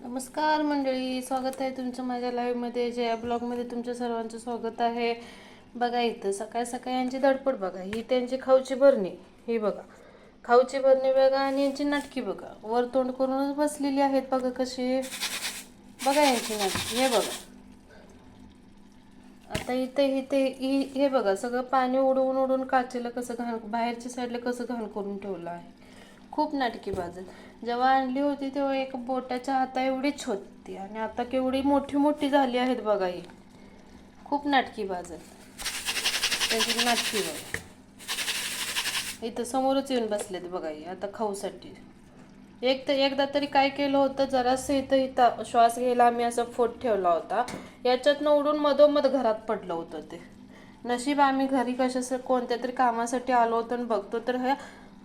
नमस्कार मंडळी स्वागत आहे तुमचं माझ्या लाईव्हमध्ये जया ब्लॉगमध्ये तुमच्या सर्वांचं स्वागत आहे. बघा इथं सकाळ सकाळी यांची धडपड बघा ही त्यांची खाऊची भरणी ही बघा. खाऊची भरणी बघा आणि यांची नाटकी बघा. वर तोंड करूनच बसलेली आहेत बघा कशी. बघा यांची नाटकी हे बघा. आता इथे इथे हे बघा सगळं पाणी उडवून उडवून काचेला कसं घाण बाहेरच्या साईडला कसं घाण करून ठेवलं आहे. खूप नाटकी बाजत जेव्हा आणली होती तेव्हा एक बोटाच्या हाता एवढीच होती आणि आता केवढी मोठी मोठी झाली आहेत बघा ही. खूप नाटकी बाजत त्यांची नाटकी बघा. इथं समोरच येऊन बसलेत बघा ही आता खाऊसाठी. एक तर एकदा तरी काय केलं होतं जरासं इथं इथं श्वास घ्यायला आम्ही असं फोट ठेवला होता. याच्यातनं उडून मधोमध घरात पडलं होतं ते. नशीब आम्ही घरी कशा कोणत्या तरी कामासाठी आलो होतो आणि बघतो तर हे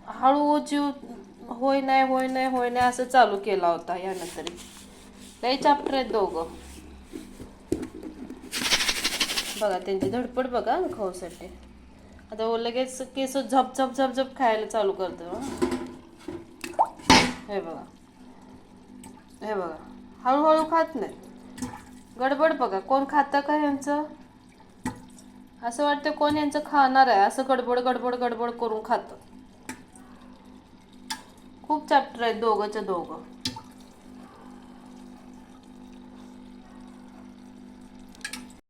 हळू जीव होय नाही होय नाही होय नाही असं चालू केला होता यानं तरी काही चाप्टर आहेत दोघं. बघा त्यांची धडपड बघा खाऊसाठी. आता ओ लगेच केस झप झप झप झप खायला चालू करतो हे. बघा. हे बघा. हळूहळू खात नाही गडबड बघा कोण खातं का यांचं असं वाटतं कोण यांचं खाणार आहे असं गडबड गडबड गडबड करून खातं. खूप चॅप्टर आहेत दोघंच्या दोघं.